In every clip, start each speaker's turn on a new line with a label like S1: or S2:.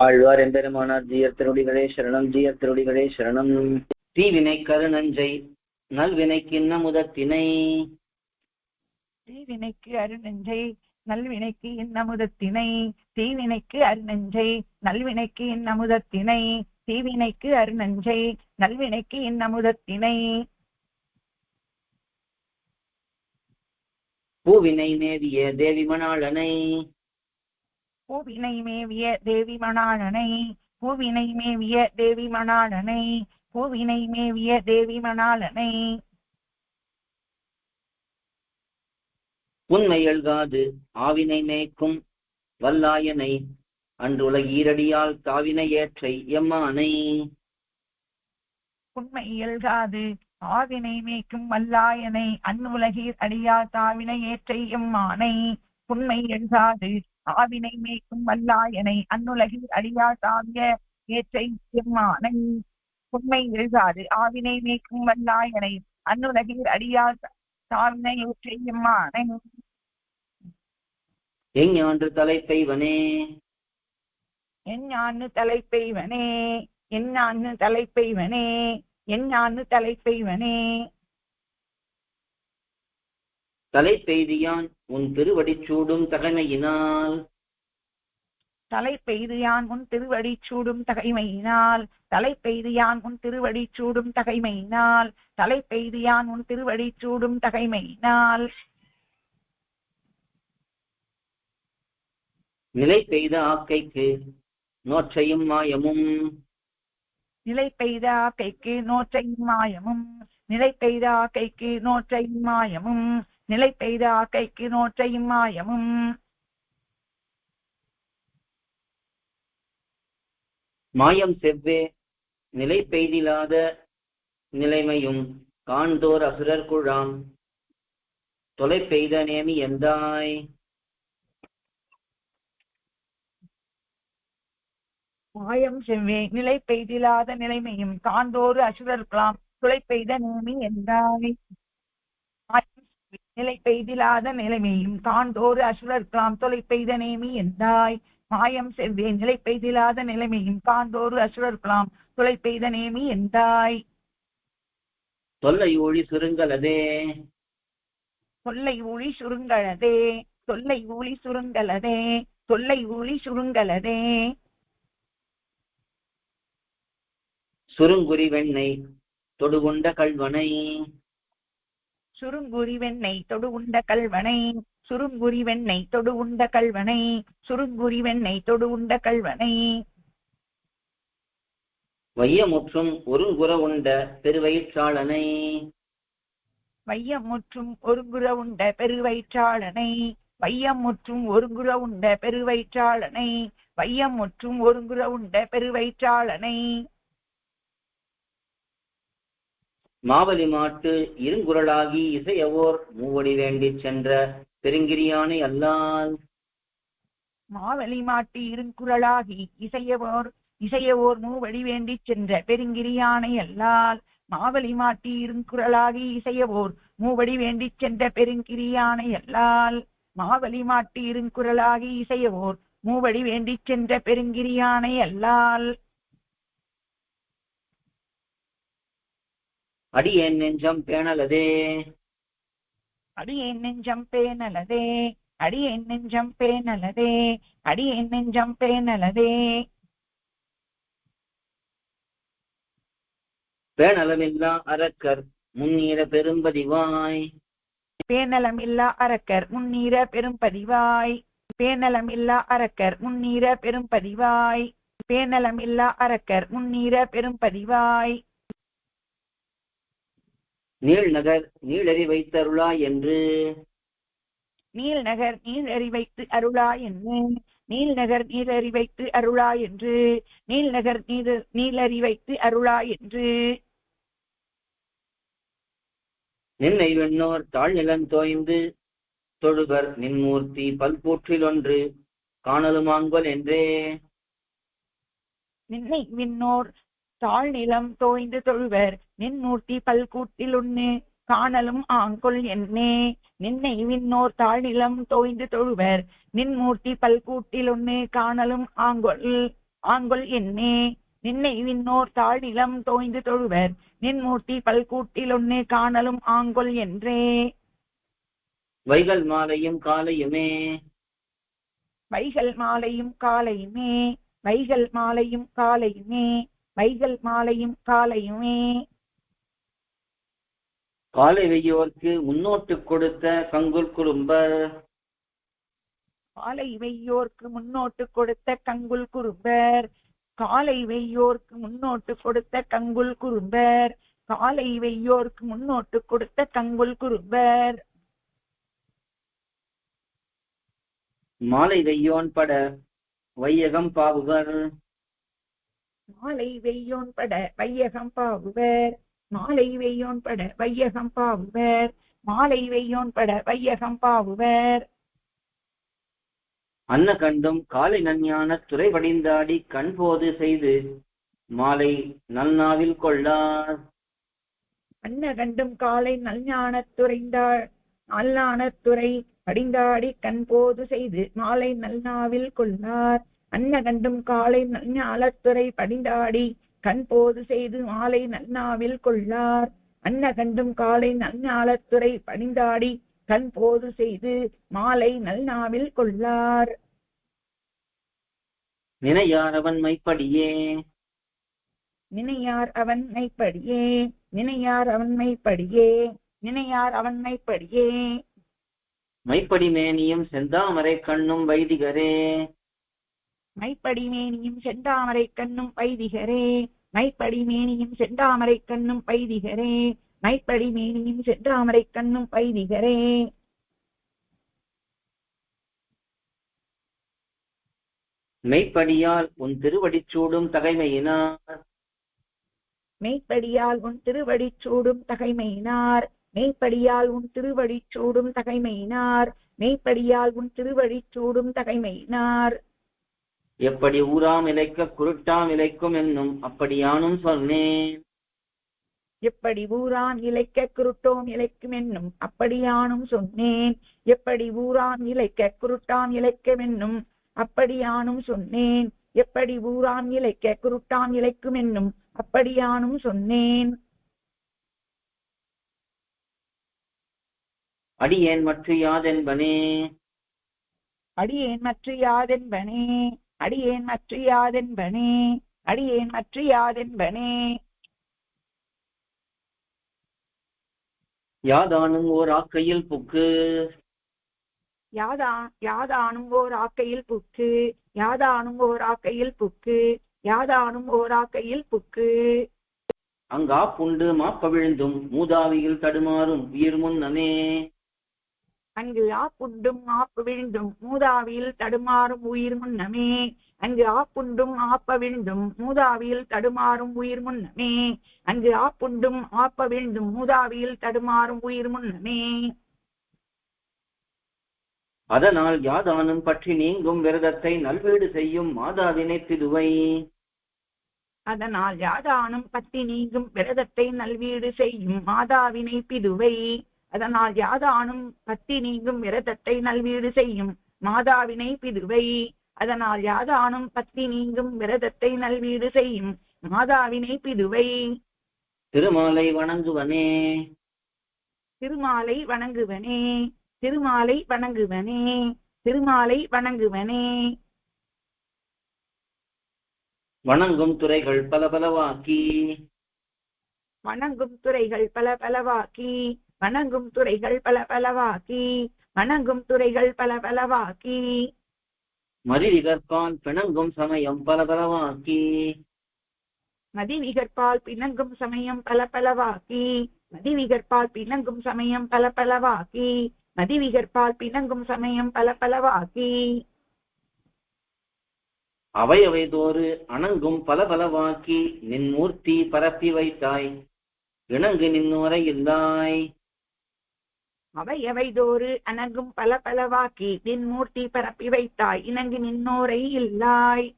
S1: ஆழ்வார் எம்பெருமானார் ஜீயர் திருடிகளே சரணம் ஜீயர் திருடிகளே சரணம். தீவினை கருநஞ்சை நல்வினைக்கு இன்னமுதத்தினை
S2: தீவினைக்கு அருநெஞ்சை நல்வினைக்கு இன்னமுதத்தினை தீவினைக்கு அருநெஞ்சை நல்வினைக்கு இன்னமுதத்தினை தீவினைக்கு அருநெஞ்சை நல்வினைக்கு இன்னமுதத்தினை
S1: பூவினை மேவிய தேவி மணாளனை
S2: பூவினை மேவிய தேவி மணாளனை பூவினை மேவிய தேவி மணாளனை பூவினை மேவிய தேவி மணாளனை
S1: உண்மை எழுகாது ஆவினை மேய்க்கும் வல்லாயனை அன்றுல ஈரடியால் தாவினை ஏற்றை எம்மானை.
S2: உண்மை இயல்காது ஆவினை மேய்க்கும் வல்லாயனை அன்னுலகீர் அடியா தாவினை ஏற்றை எம்மானை. உண்மை எழுகாது ஆவினை மேய்க்கும் வல்லாயனை அன்னுலகீர் அடியா தாவிய ஏற்றை எம்மானை. உண்மை எழுகாது. ஆவினை மேய்க்கும் வல்லாயனை அன்னுலகீர் அடியா தாவினை ஏற்றை எம்மானை.
S1: எஞ்ஞான்று தலைப்பெய்வனே.
S2: எஞ்ஞான்னு தலைப்பெய்வனே. எஞ்ஞான்னு தலைப்பெய்வனே. எஞ்ஞான்னு தலைப்பெய்வனே
S1: தலைப்பெய்தியான் உன் திருவடிச் சூடும் தகமையினால்.
S2: தலை பெய்தியான் உன் திருவடி சூடும் தகைமையினால். தலை பெய்தியான் உன் திருவடி சூடும் தகைமையினால். தலை பெய்தியான் உன் திருவடி சூடும் தகைமையினால்.
S1: நிலை பெய்த ஆக்கைக்கு நோற்றையும் மாயமும்.
S2: நிலை பெய்த ஆக்கைக்கு நோற்றையும் மாயமும். நிலை பெய்த ஆக்கைக்கு நோற்றையும் மாயமும். நிலை பெய்த ஆக்கைக்கு நோற்றையும் மாயமும்.
S1: மாயம் செவ்வே நிலை பெய்திலாத நிலைமையும் காண்தோர் அசுரர் குழாம். தொலை பெய்த நேமி எந்தாய்?
S2: மாயம் செவ்வே நிலை பெய்திலாத நிலைமையும் காண்தோறு அசுரர்கலாம் துளை பெய்த நேமி செவ்வே, நிலை பெய்திலாத நிலைமையும் காண்தோறு அசுரர்கலாம் தொலை பெய்த நேமி என்றாய். மாயம் செவ்வே நிலை பெய்திலாத நிலைமையும் காண்தோறு அசுரர்கலாம் துளை பெய்த நேமி என்றாய்.
S1: தொல்லை ஒளி சுருங்கலதே.
S2: தொல்லை ஊழி சுருங்கலதே தொல்லை ஊழி சுருங்கலதே தொல்லை ஊழி சுருங்கலதே.
S1: சுருங்குரி வெண்ணை தொடுகொண்ட கல்வனை.
S2: சுருங்குரி வெண்ணெய் தொடு உண்ட கல்வனை. சுருங்குரி வெண்ணெய் தொடு உண்ட கல்வனை. சுருங்குரி வெண்ணெய் தொடு உண்ட கல்வனை.
S1: வையமுற்றும் ஒருங்குற உண்ட பெருவயிற்றாளனை.
S2: வையம் முற்றும் ஒருங்குற உண்ட பெருவயிற்றாளனை. வையம் முற்றும் ஒருங்குற உண்ட பெருவயிற்றாளனை. வையம் முற்றும் ஒருங்குற உண்ட பெருவயிற்றாளனை.
S1: மாவலி மாட்டு இருங்குரலாகி இசையவோர் மூவடி வேண்டி சென்ற பெருங்கிரியானை அல்லால்.
S2: மாவலி மாட்டு இருங்குரலாகி இசையவோர் இசையவோர் மூவடி வேண்டிச் சென்ற பெருங்கிரியானை அல்லால். மாவலி மாட்டி இருங்குரலாகி இசையவோர் மூவடி வேண்டி சென்ற பெருங்கிரியானை அல்லால். மாவலி மாட்டி இருங்குரலாகி இசையவோர் மூவடி வேண்டிச் சென்ற பெருங்கிரியானை அல்லால்.
S1: அடியேன் நெஞ்சம் பேணலதே.
S2: அடியேன் நெஞ்சம் பேனலதே அடியேன் நெஞ்சம் பேனலதே அடியேன் நெஞ்சம் பேனலதே
S1: பேணலமில்லா அரக்கர் முன்னீர பெரும்பதிவாய்.
S2: பேனலம் இல்லா அரக்கர் முன்னீர பெரும்பதிவாய். பேனலம் இல்லா அரக்கர் முன்னீர பெரும்பதிவாய். பேனலம் இல்லா அரக்கர் முன்னீர பெரும்பதிவாய்.
S1: நீள்நகர் நீளறி வைத்தருளாய் என்று.
S2: நீல்நகர் நீலறி வைத்து அருளாய் என்று. நீல்நகர் நீலறி வைத்து அருளாய் என்று. நீல்நகர் நீல நீலறி வைத்து அருளாய் என்று.
S1: நின்னை வெண்ணோர் தாழ்நிலம் தோய்ந்து தொழுவர் நின்மூர்த்தி பல்பூற்றிலொன்று காணலுமாங்கொல் என்றே.
S2: நின்னை விண்ணோர் தாழ்நிலம் தோய்ந்து தொழுவர். நின்மூர்த்தி பல்கூட்டில் ஒன்னு காணலும் ஆங்கொல் என்னே. நின்னை விண்ணோர் தாழ்நிலம் தோய்ந்து தொழுவர். நின்மூர்த்தி பல்கூட்டில் ஒன்னு காணலும் ஆங்கொல் ஆங்கொல் என்னே. நின்னை விண்ணோர் தாழ்நிலம் தோய்ந்து தொழுவர். நின்மூர்த்தி பல்கூட்டிலொன்னே காணலும் ஆங்கொல் என்றே.
S1: வைகல் மாலையும் காலையுமே.
S2: வைகல் மாலையும் காலையுமே. வைகல் மாலையும் காலையுமே. வைகல் மாலையும் காலையுமே.
S1: காலை வெய்யோர்க்கு முன்னோட்டு கொடுத்த கங்குல் குறும்பர்
S2: காலை வெய்யோர்க்கு முன்னோட்டு கொடுத்த கங்குல் குறும்பர். காலை வெய்யோர்க்கு முன்னோட்டு கொடுத்த கங்குல் குறும்பர். காலை வெய்யோர்க்கு முன்னோட்டு கொடுத்த கங்குல் குறும்பர்.
S1: மாலை வெய்யோன் பட வையகம் பாவுவர்
S2: மாலை வெய்யோன் பட வையகம் பாவுவர். மாலை வெய்யோன் பட வையகம் பாவுவர். மாலை வெய்யோன் பட வையகம் பாவுவர்.
S1: அன்ன கண்டும் காலை நஞ்ஞான துறை வடிந்தாடி கண்போது செய்து மாலை நல்நாவில் கொள்ளார்.
S2: அன்ன கண்டும் காலை நல்ஞானத்துறைந்தாள் நல்லானத்துறை படிந்தாடி கண்போது செய்து மாலை நல்நாவில் கொள்ளார். அன்ன கண்டும் காலை நல்ஞாலத்துறை படிந்தாடி கண்போது செய்து மாலை நல்நாவில் கொள்ளார். அன்ன கண்டும் காலை நல்ஞாலத்துறை படிந்தாடி கண்போது செய்து மாலை நல்நாவில் கொள்ளார்.
S1: நினையார் அவன் மைப்படியே.
S2: நினையார் அவன் மைப்படியே. நினையார் அவன் மைப்படியே. நினையார் அவன் மைப்படியே.
S1: மைப்படி மேனியும் செந்தாமரை கண்ணும் வைதிகரே.
S2: மைப்படி மேனியும் செந்தாமரை கண்ணும் பைதிகரே மைப்படி மேனியும் செந்தாமரை கண்ணும் பைதிகரே மைப்படி மேனியும் செந்தாமரை கண்ணும் பைதிகரே
S1: மெய்ப்படியால் உன் திருவடிச் சூடும் தகைமையினார்.
S2: மெய்ப்படியால் உன் திருவடிச் சூடும் தகைமையினார். மெய்ப்படியால் உன் திருவடிச் சூடும் தகைமையினார். மெய்ப்படியால் உன் திருவடிச் சூடும் தகைமையினார்.
S1: எப்படி ஊராம் இலைக்க குருட்டாம் இலைக்கும் என்னும் அப்படியானும் சொன்னேன்.
S2: எப்படி ஊரான் இழைக்க குருட்டோம் இழைக்கும் என்னும் அப்படியானும் சொன்னேன். எப்படி ஊரான் இழைக்க குருட்டான் இழைக்கும் என்னும் அப்படியானும் சொன்னேன். எப்படி ஊரான் இழைக்க குருட்டான் இழைக்கும் என்னும் அப்படியானும் சொன்னேன்.
S1: அடியேன் மற்ற யாதென்பனே.
S2: அடியேன் மற்ற யாதென்பனே. அடியேன் மற்ற யாதென்பனே அடியேன் மற்ற யாதென்பனே
S1: யாதானும் ஓர் ஆக்கையில் புக்கு.
S2: யாதா யாதானும் ஓர் ஆக்கையில் புக்கு. யாதானும் ஓர் ஆக்கையில் புக்கு. யாதானும் ஓர் ஆக்கையில் புக்கு.
S1: அங்கா புண்டு மாப்ப விழுந்தும் மூதாவியில் தடுமாறும் உயிர் முன்னமே.
S2: அங்கு ஆப்புண்டும் ஆப்பு விழுந்தும் மூதாவியில் தடுமாறும் உயிர் முன்னமே. அங்கு ஆப்புண்டும் ஆப்ப விழுந்தும் மூதாவியில் தடுமாறும் உயிர் முன்னமே. அங்கு ஆப்புண்டும் ஆப்ப விழுந்தும் மூதாவியில் தடுமாறும் உயிர் முன்னமே.
S1: அதனால் யாதானும் பற்றி நீங்கும் விரதத்தை நல்வீடு செய்யும் மாதாவினை திதுவை
S2: அதனால் யாதானும் பத்தி நீங்கும் விரதத்தை நல்வீடு செய்யும் மாதாவினை பிதுவை அதனால் யாதானும் பத்தி நீங்கும் விரதத்தை நல்வீடு செய்யும் மாதாவினை பிதுவை அதனால் யாதானும் பத்தி நீங்கும் விரதத்தை நல்வீடு செய்யும் மாதாவினை பிதுவை
S1: திருமாலை வணங்குவனே.
S2: திருமாலை வணங்குவனே. திருமாலை வணங்குவனே. திருமாலை வணங்குவனே.
S1: வணங்கும் துறைகள் பல பலவாக்கி.
S2: வணங்கும் துறைகள் பல பலவாக்கி. வணங்கும் துறைகள் பல பலவாக்கி வணங்கும் துறைகள் பல பலவாக்கி.
S1: மறிவிகற்பால் பிணங்கும் சமயம் பல பலவாக்கி.
S2: மதிவிகற்பால் பிணங்கும் சமயம் பல பலவாக்கி. மதிவிகற்பால் பிணங்கும் சமயம் பல பலவாக்கி. மதிவிகற்பால் பிணங்கும் சமயம் பல பலவாக்கி.
S1: அவை அவைதோறு அணங்கும் பல பலவாக்கி. நின் மூர்த்தி பரப்பி வைத்தாய் இணங்கு நின்னோரை இல்லாய்.
S2: அவை எவைதோறு அணங்கும் பல பலவாக்கி நின் மூர்த்தி பரப்பி வைத்தாய் இணங்கு நின்னோரை இல்லாய்.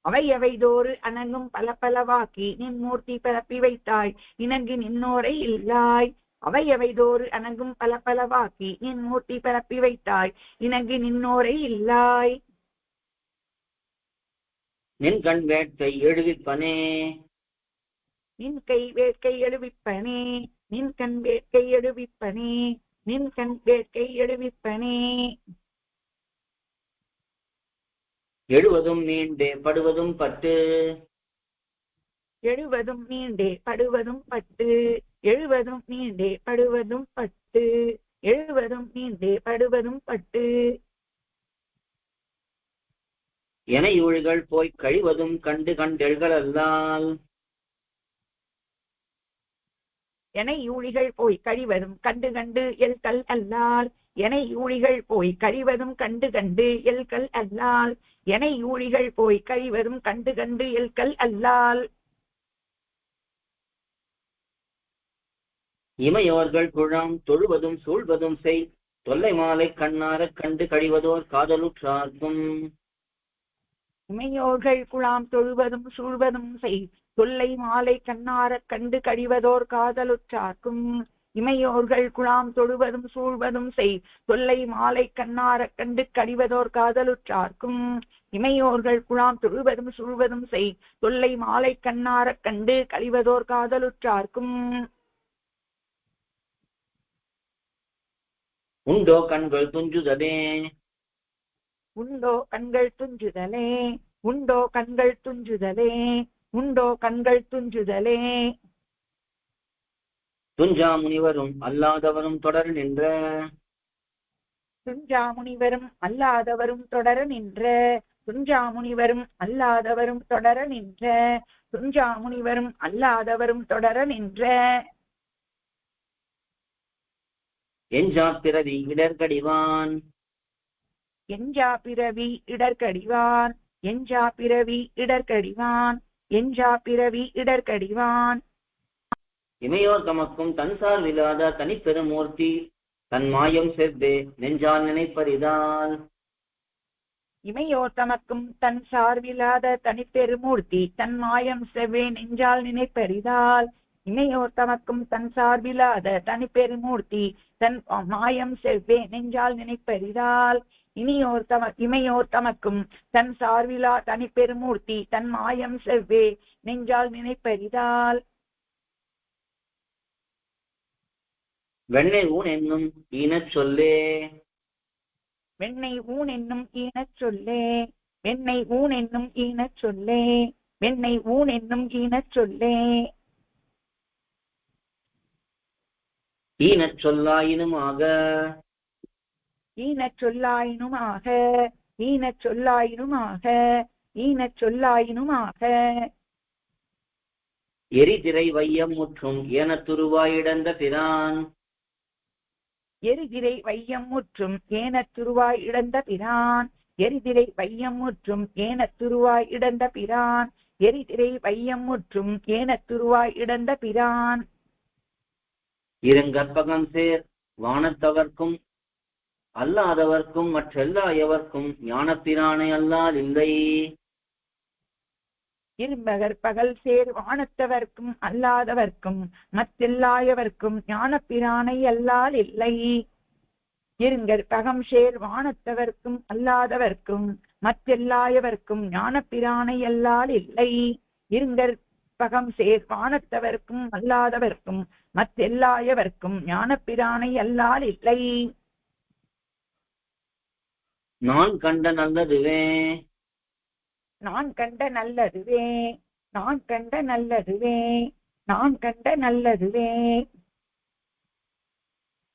S2: அவை எவைதோறு அணங்கும் பல பலவாக்கி நின் மூர்த்தி பரப்பி வைத்தாய் இணங்கு நின்னோரை இல்லாய். அவை எவைதோறு அணங்கும் பல பலவாக்கி நின் மூர்த்தி பரப்பி வைத்தாய் இணங்கு நின்னோரை இல்லாய்.
S1: நின் கண் வேட்கை எழுவிப்பனே.
S2: நின் கை வேட்கை எழுவிப்பனே. நின் கண் வேட்கை எழுவிப்பனே. நின் கண் வேட்கை எழுவிப்பனே
S1: எழுவதும் நீண்டே படுவதும் பட்டு
S2: எழுவதும் நீண்டே படுவதும் பட்டு எழுவதும் நீண்டே படுவதும் பட்டு எழுவதும் நீண்டே படுவதும் பட்டு
S1: என ஊழிகள் போய்க் கழிவதும் கண்டு கண்டெழ்கள் அல்லால்
S2: என யூழிகள் போய் கழிவதும் கண்டு கண்டு எல்கல் அல்லால் என யூழிகள் போய் கழிவதும் கண்டு கண்டு எல்கல் அல்லால் என யூழிகள் போய் கழிவதும் கண்டு கண்டு எல்கல் அல்லால்
S1: இமையோர்கள் குழாம் தொழுவதும் சூழ்வதும் செய். தொல்லை மாலை கண்ணாரக் கண்டு கழிவதோர் காதலுற்றார்க்கும்.
S2: இமையோர்கள் குழாம் தொழுவதும் சூழ்வதும் செய். தொல்லை மாலை கண்ணாரக் கண்டு கழிவதோர் காதலுற்றார்க்கும் இமையோர்கள் குழாம் தொழுவதும் சூழ்வதும் செய் தொல்லை மாலை கண்ணாரக் கண்டு கழிவதோர் காதலுற்றார்க்கும் இமையோர்கள் குழாம் தொழுவதும் சூழ்வதும் செய் தொல்லை மாலை கண்ணாரக் கண்டு கழிவதோர் காதலுற்றார்க்கும்.
S1: உண்டோ கண்கள் துஞ்சுதலே?
S2: உண்டோ கண்கள் துஞ்சுதலே? உண்டோ கண்கள் துஞ்சுதலே? உண்டோ கண்கள் துஞ்சுதலே?
S1: துஞ்சா முனிவரும் அல்லாதவரும் தொடர் நின்ற.
S2: துஞ்சா முனிவரும் அல்லாதவரும் தொடர நின்ற. துஞ்சா முனிவரும் அல்லாதவரும் தொடர நின்ற. துஞ்சா முனிவரும் அல்லாதவரும் தொடர நின்ற.
S1: எஞ்சா பிறவி இடர்கடிவான்
S2: எஞ்சா பிறவி இடர்கடிவான் எஞ்சா பிறவி இடர்கடிவான் எஞ்சா பிறவி இடர்கடிவான்.
S1: இமையோர் தமக்கும் தன்சார் விழாத தனிப்பெருமூர்த்தி தன் மாயம் செவ்வே நெஞ்சால் நினைப்பரிதால்
S2: இமையோர் தமக்கும் தன் சார்பில்லாத தனிப்பெருமூர்த்தி தன் மாயம் செவ்வே நெஞ்சால் நினைப்பெரிதால் இமையோர் தமக்கும் தன் சார்பில்லாத தனிப்பெருமூர்த்தி தன் மாயம் செவ்வே நெஞ்சால் நினைப்பெரிதால் இனியோர் தம இமையோர் தமக்கும் தன் சார்பிலா தனிப்பெருமூர்த்தி தன் மாயம் செவ்வே நெஞ்சால் நினைப்பெரிதால்
S1: வெண்ணை ஊன் என்னும் ஈனச் சொல்லே.
S2: வெண்ணை ஊன் என்னும் ஈனச் சொல்லே. வெண்ணை ஊன் என்னும் ஈனச் சொல்லே. வெண்ணை ஊன் என்னும் ஈனச் சொல்லே.
S1: ஈனச் சொல்லாயினுமாக
S2: ஈனச் சொல்லாயினுமாக ஈனச் சொல்லாயினுமாக ஈனச் சொல்லாயினுமாக.
S1: எரிதிரை வையம் முற்றும் ஏனத்துருவாயிடந்த பிரான்?
S2: எரிதிரை வையம் முற்றும் ஏனத்துருவாய் இடந்த பிரான்? எரிதிரை வையம் முற்றும் ஏனத்துருவாய் இடந்த பிரான்? எரிதிரை வையம் முற்றும் ஏனத்துருவாய் இடந்த பிரான்?
S1: இருங்கற்பகம் சேர் வானத்தவர்க்கும் அல்லாதவர்க்கும் மற்றெல்லா எவர்க்கும் ஞானத்தினானே அல்லால் இல்லை
S2: இருமகர் பகல் சேர் வானத்தவர்க்கும் அல்லாதவர்க்கும் மற்றெல்லாயவர்க்கும் ஞானப்பிரானை அல்லால் இல்லை இருங்கர் பகம் சேர் வானத்தவர்க்கும் அல்லாதவர்க்கும் மற்றெல்லாயவர்க்கும் ஞானப்பிரானை அல்லால் இல்லை இருங்கர் பகம் சேர் வானத்தவர்க்கும் அல்லாதவர்க்கும் மற்றெல்லாயவர்க்கும் ஞானப்பிரானை அல்லால் இல்லை
S1: நான் கண்ட நல்லதுவே.
S2: நான் கண்ட நல்லதுவே. நான் கண்ட நல்லதுவே. நான் கண்ட நல்லதுவே.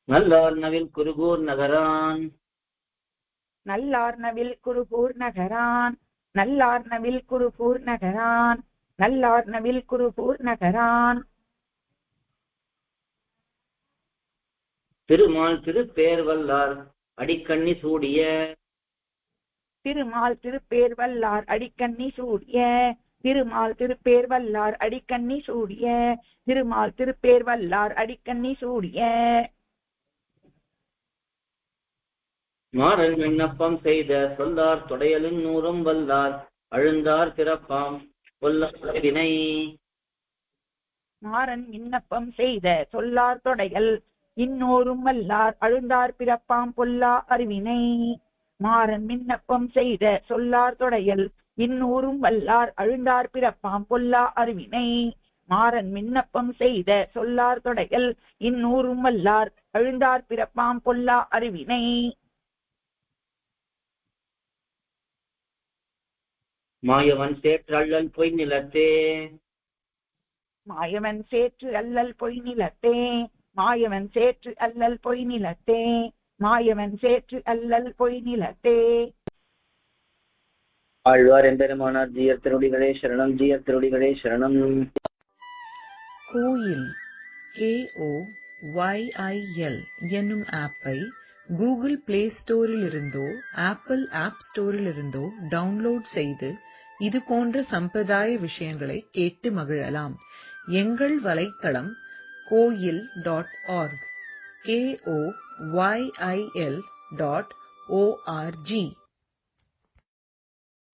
S1: நல்லார் நவில் குருகூர் நகரான்.
S2: நல்லார்னவில் குருகூர் நகரான். நல்லார்னவில் குருகூர் நகரான். நல்லார்னவில் குருகூர் நகரான்.
S1: திருமால் திருப்பேர் வல்லார் அடிக்கண்ணி சூடிய.
S2: திருமால் திருப்பேர் வல்லார் அடிக்கண்ணி சூடிய. திருமால் திருப்பேர் வல்லார் அடிக்கண்ணி சூடிய. திருமால் திருப்பேர் வல்லார் அடிக்கண்ணி சூடிய.
S1: மாறன் விண்ணப்பம் செய்த சொல்லார் தொடையலின் நூறும் வல்லார் அழுந்தார் பிறப்பாம் கொல்லார் வினை
S2: மாறன் விண்ணப்பம் செய்த சொல்லார் தொடைகள் இன்னோரும் வல்லார் அழுந்தார் பிறப்பாம் பொல்லா அறிவினை மாறன் விண்ணப்பம் செய்த சொல்லார் தொடையல் இன்னூறும் வல்லார் அழுந்தார் பிறப்பாம் பொல்லா அறிவினை மாறன் விண்ணப்பம் செய்த சொல்லார் தொடைகள் இன்னூறும் வல்லார் அழுந்தார் பிறப்பாம் பொல்லா அறிவினை
S1: மாயவன் சேற்றள்ளல் பொய் நிலத்தே.
S2: மாயவன் சேற்று அல்லல் பொய் நிலத்தே. மாயவன் சேற்று அல்லல் பொய் நிலத்தே. மாயவன் சேற்று அல்லல் பொய் நிலத்தே.
S1: ஆழ்வார் எம்பெருமானார் ஜீயர் திருடிகளே சரணம் ஜீயர் திருடிகளே சரணம்.
S3: கோயில் K O Y I L என்னும் ஆப்பை கூகுள் பிளே ஸ்டோரிலிருந்தோ ஆப்பிள் ஆப் ஸ்டோரிலிருந்தோ டவுன்லோட் செய்து இது போன்ற சம்பிரதாய விஷயங்களை கேட்டு மகிழலாம். எங்கள் வலைத்தளம் கோயில் dot org K O Y I L dot O R G